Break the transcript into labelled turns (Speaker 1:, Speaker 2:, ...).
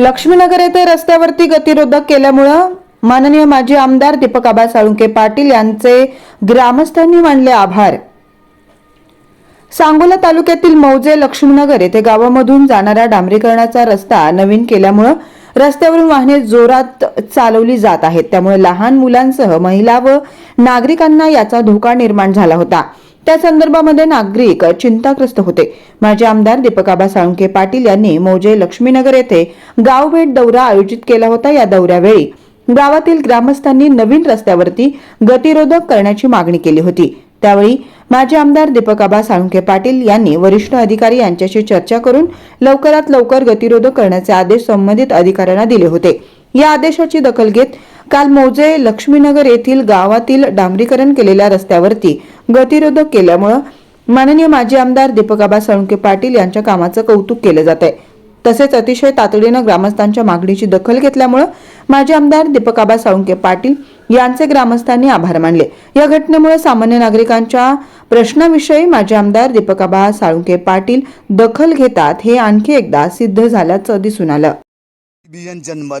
Speaker 1: लक्ष्मीनगर येथे रस्त्यावरती गतिरोधक केल्यामुळं माननीय माजी आमदार दीपक आबा साळुंके पाटील यांचे ग्रामस्थांनी मानले आभार. सांगोला तालुक्यातील मौजे लक्ष्मीनगर येथे गावामधून जाणारा डांबरीकरणाचा रस्ता नवीन केल्यामुळं रस्त्यावरून वाहने जोरात चालवली जात आहेत. त्यामुळे लहान मुलांसह महिला व नागरिकांना याचा धोका निर्माण झाला होता. त्या संदर्भामध्ये नागरिक चिंताग्रस्त होते. माजी आमदार दीपकाबा साळुंके पाटील यांनी मौजे लक्ष्मीनगर येथे गाव भेट दौरा आयोजित केला होता या दौऱ्यावेळी. गावातील ग्रामस्थांनी नवीन रस्त्यावरती गतिरोधक करण्याची मागणी केली होती. त्यावेळी माजी आमदार दीपकाबा साळुंके पाटील यांनी वरिष्ठ अधिकारी यांच्याशी चर्चा करून लवकरात लवकर गतिरोधक करण्याचे आदेश संबंधित अधिकाऱ्यांना दिले होते. या आदेशाची दखल घेत काल मौजे लक्ष्मीनगर येथील गावातील डांबरीकरण केलेल्या रस्त्यावरती गतिरोधक केल्यामुळं माननीय माजी आमदार दीपकाबा सळुंके पाटील यांच्या कामाचं कौतुक केलं जात आहे तसेच अतिशय तातडीनं ग्रामस्थांच्या मागणीची दखल घेतल्यामुळं माजी आमदार दीपकाबा साळुंके पाटील यांचे ग्रामस्थांनी आभार मानले. या घटनेमुळे सामान्य नागरिकांच्या प्रश्नाविषयी माजी आमदार दीपकाबा साळुंके पाटील दखल घेतात हे आणखी एकदा सिद्ध झाल्याचं दिसून आलं.
Speaker 2: जनमत